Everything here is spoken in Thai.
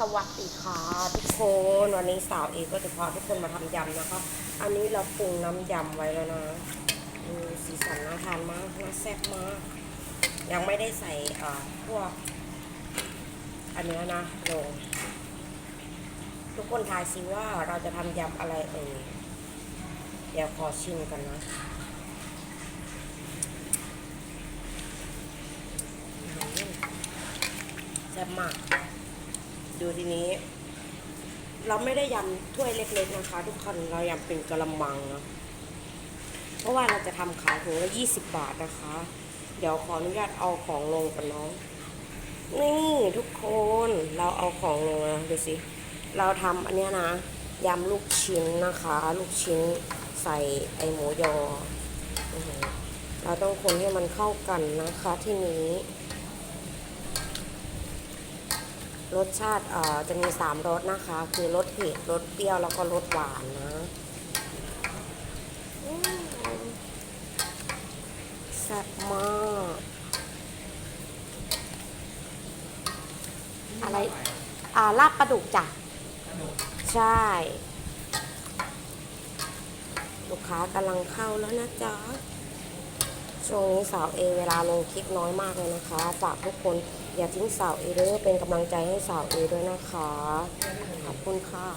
สวัสดีค่ะทุกคนวันนี้สาวเอกก็จะพาทุกคนมาทำยำนะคะ อันนี้เราปรุงน้ำยำไว้แล้วนะสีสันน่าทานมากน่าแซ่บมาก ยังไม่ได้ใส่อ่าพวก อันเนี้ยนะลงทุกคนทายสิว่าเราจะทำยำอะไรเอ่ยเดี๋ยวขอชิมกันนะแซ่บมาก ดูทีนี้ เราไม่ได้ยำถ้วยเล็กๆนะคะ ทุกคนเรายำเป็นกระมังนะเพราะว่าเราจะทำขายถุงละยี่สิบบาทนะคะ เดี๋ยวขออนุญาตเอาของลงกันเนาะนี่ทุกคนเราเอาของลงนะดูสิ เราทำอันเนี้ยนะยำลูกชิ้นนะคะ ลูกชิ้นใส่ไอหมูยอ เราต้องคนให้มันเข้ากันนะคะที่นี้ รสชาติจะมีสามรสนะคะ คือรสเผ็ดรสเปรี้ยวแล้วก็รสหวานนะแซ่บมากอะไรอ่าลาบปลาดุกจ้ะใช่ ลูกค้ากำลังเข้าแล้วนะจ๊ะ ช่วงนี้สาวเอเวลาลงคลิปน้อยมากเลยนะคะ ฝากทุกคนอย่าทิ้งสาวเอเด้อเป็นกำลังใจให้สาวเอด้วยนะคะ ขอบคุณค่ะ